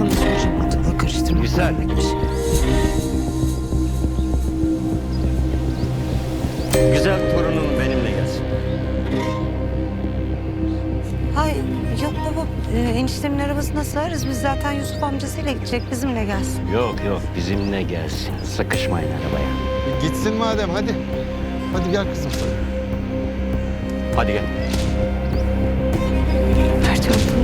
sana soracağım ortalığı karıştırma. Güzel. Güzel torunum benimle gelsin. Hay yok baba e, eniştemin arabasına sığarız. Biz zaten Yusuf amcasıyla gidecek bizimle gelsin. Yok yok bizimle gelsin. Sıkışmayın arabaya. Gitsin madem hadi. Hadi gel kızım. Hadi gel. Ver çantanı.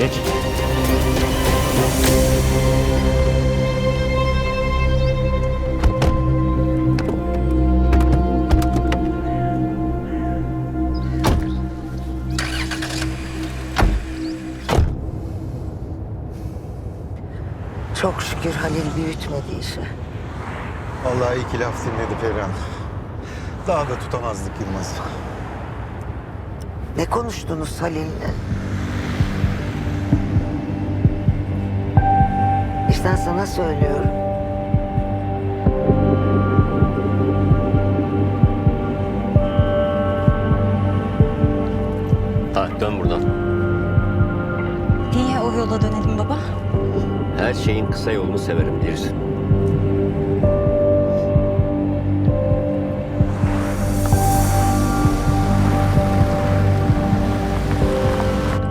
Geç. Çok şükür Halil büyütmedi işi. Vallahi iki laf dinledi Perihan. Daha da tutamazdık Yılmaz. Ne konuştunuz Halil'le? İşte sana söylüyorum. Ha, dön buradan. Niye o yola dönelim baba? Her şeyin kısa yolunu severim bilirsin.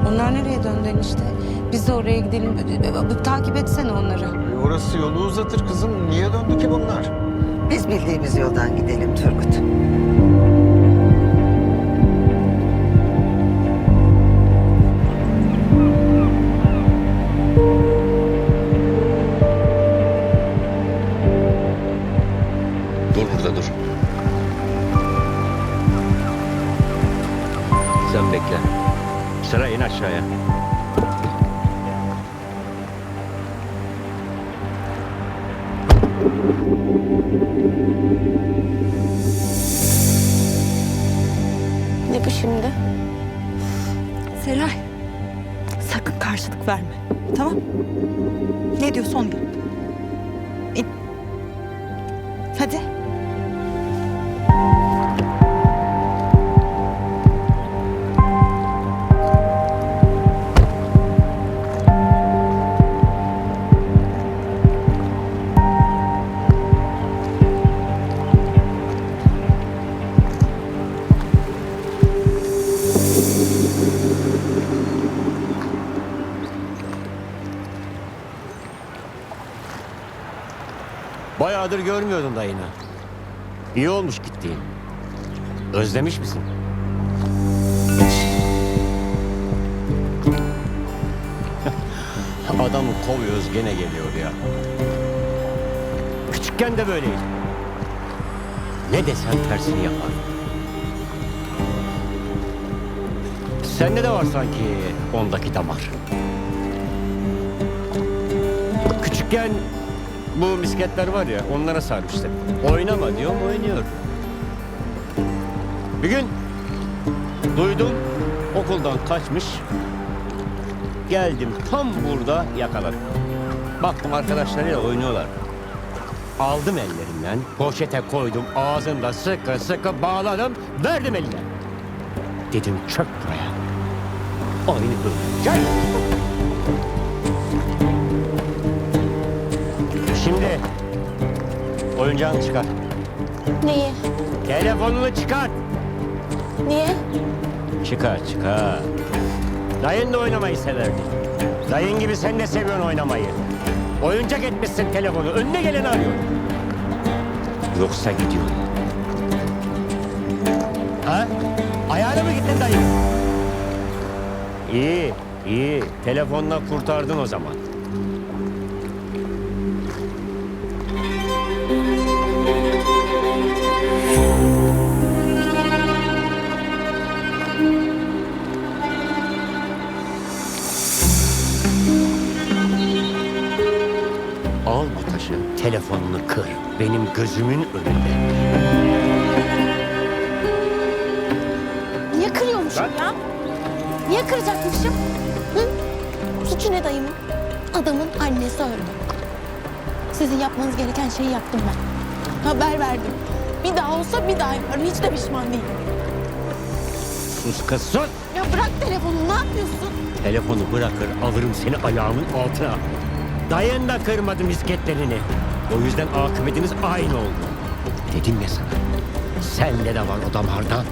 Onlar nereye döndü enişte? Biz de oraya gidelim. Takip etsene onları. E, orası yolu uzatır kızım. Niye döndü ki bunlar? Biz bildiğimiz yoldan gidelim Turgut. Dur burada dur. Sen bekle. Sıra in aşağıya. Ne bu şimdi? Seray, sakın karşılık verme. Tamam? Ne diyorsa onu yap. İn. Hadi. Bayağıdır görmüyordum dayını. İyi olmuş gittiğin. Özlemiş misin? Adamı kovuyoruz gene geliyor ya. Küçükken de böyleydi. Ne desen tersini yapar. Sende de var sanki ondaki damar. Küçükken bu misketler var ya onlara sarmıştım. Oynama diyorum oynuyor. Bir gün duydum okuldan kaçmış. Geldim tam burada yakaladım. Baktım arkadaşlarıyla oynuyorlar. Aldım ellerinden, poşete koydum, ağzında sıkı sıkı bağladım, verdim eline. Dedim çök buraya. Aynı böyle. Şimdi oyuncağını çıkar. Neyi? Telefonunu çıkar. Niye? Çıkar çıkar. Dayın da oynamayı severdi. Dayın gibi sen de seviyorsun oynamayı. Oyuncak etmişsin telefonu. Önüne geleni arıyor. Yoksa gidiyor. Ha? Ayağına mı gittin dayı? İyi, iyi. Telefonla kurtardın o zaman. Telefonunu kır. Benim gözümün önünde. Niye kırıyormuşum ya? Niye kıracakmışım? Hı? Suçu ne dayımın? Adamın annesi öldü. Sizin yapmanız gereken şeyi yaptım ben. Haber verdim. Bir daha olsa bir daha yaparım. Hiç de pişman değilim. Sus kız sus. Ya bırak telefonu ne yapıyorsun? Telefonu bırakır alırım seni ayağımın altına. Dayan da kırmadım misketlerini. O yüzden akıbetiniz aynı oldu. Dedim ya sana. Sende de var o damardan.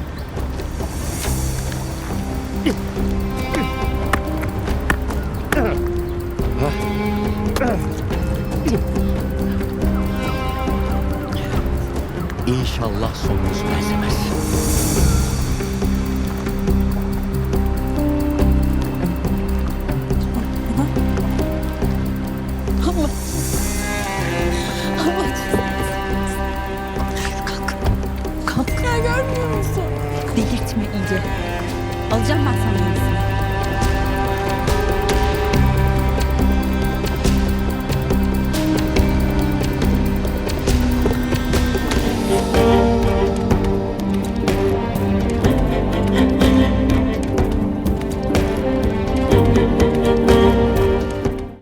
İnşallah sonumuz benzemez. Delirtme iyice. Alacağım ben sana.